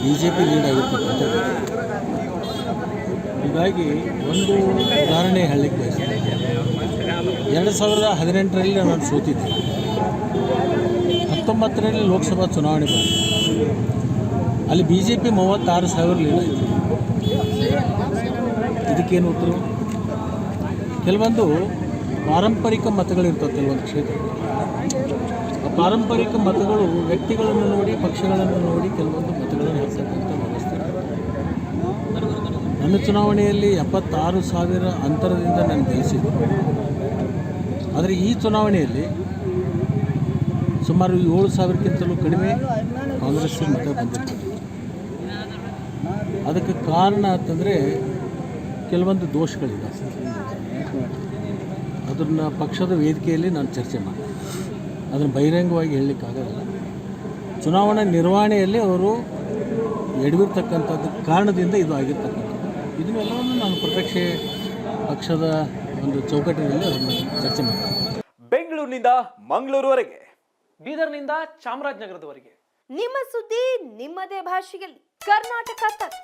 B J P lead ಆಗಿರ್ತಕ್ಕಂಥ ಹೀಗಾಗಿ ಒಂದು ಉದಾಹರಣೆ ಹೇಳಲಿಕ್ಕೆ ಎರಡು ಸಾವಿರದ ಹದಿನೆಂಟರಲ್ಲಿ ನಾನು ಸೋತಿದ್ದೆ. ಹತ್ತೊಂಬತ್ತರಲ್ಲಿ ಲೋಕಸಭಾ ಚುನಾವಣೆ ಬಂತು. ಅಲ್ಲಿ ಬಿ ಜೆ ಪಿ ಮೂವತ್ತಾರು ಸಾವಿರ ಲೀಡ್ ಆಯಿತು ಇದಕ್ಕೇನು ಉತ್ತರ? ಕೆಲವೊಂದು ಪಾರಂಪರಿಕ ಮತಗಳಿರ್ತವೆ ಕೆಲವೊಂದು ಕ್ಷೇತ್ರ ಪಾರಂಪರಿಕ ಮತಗಳು ವ್ಯಕ್ತಿಗಳನ್ನು ನೋಡಿ, ಪಕ್ಷಗಳನ್ನು ನೋಡಿ ಕೆಲವೊಂದು ಮತಗಳನ್ನು ಹಾಕ್ತಕ್ಕಂಥ ವ್ಯವಸ್ಥೆ. ನನ್ನ ಚುನಾವಣೆಯಲ್ಲಿ ಎಪ್ಪತ್ತಾರು ಸಾವಿರ ಅಂತರದಿಂದ ನಾನು ಗೆಲ್ಲಿಸಿದ್ದು ಆದರೆ ಈ ಚುನಾವಣೆಯಲ್ಲಿ ಸುಮಾರು ಏಳು ಸಾವಿರಕ್ಕಿಂತಲೂ ಕಡಿಮೆ ಕಾಂಗ್ರೆಸ್ ಮತ ಬಂದಿರ್ತದೆ ಅದಕ್ಕೆ ಕಾರಣ ಅಂತಂದರೆ ಕೆಲವೊಂದು ದೋಷಗಳಿವೆ. ಅದನ್ನು ಪಕ್ಷದ ವೇದಿಕೆಯಲ್ಲಿ ನಾನು ಚರ್ಚೆ ಮಾಡಿ ಅದನ್ನು ಬಹಿರಂಗವಾಗಿ ಹೇಳಲಿಕ್ಕಾಗಲ್ಲ. ಚುನಾವಣಾ ನಿರ್ವಹಣೆಯಲ್ಲಿ ಅವರು ಎಡವಿರ್ತಕ್ಕಂಥದ್ದು ಕಾರಣದಿಂದ ಇದು ಆಗಿರ್ತಕ್ಕಂಥದ್ದು. ಇದನ್ನೆಲ್ಲವನ್ನು ನಾನು ಪ್ರತ್ಯಕ್ಷ ಪಕ್ಷದ ಒಂದು ಚೌಕಟ್ಟಿನಲ್ಲಿ ಅದನ್ನು ಚರ್ಚೆ ಮಾಡ್ತೀನಿ. ಬೆಂಗಳೂರಿನಿಂದ ಮಂಗಳೂರುವರೆಗೆ ಬೀದರ್ನಿಂದ ಚಾಮರಾಜನಗರದವರೆಗೆ. ನಿಮ್ಮ ಸುದ್ದಿ ನಿಮ್ಮದೇ ಭಾಷೆಯಲ್ಲಿ. ಕರ್ನಾಟಕ ತಕ್.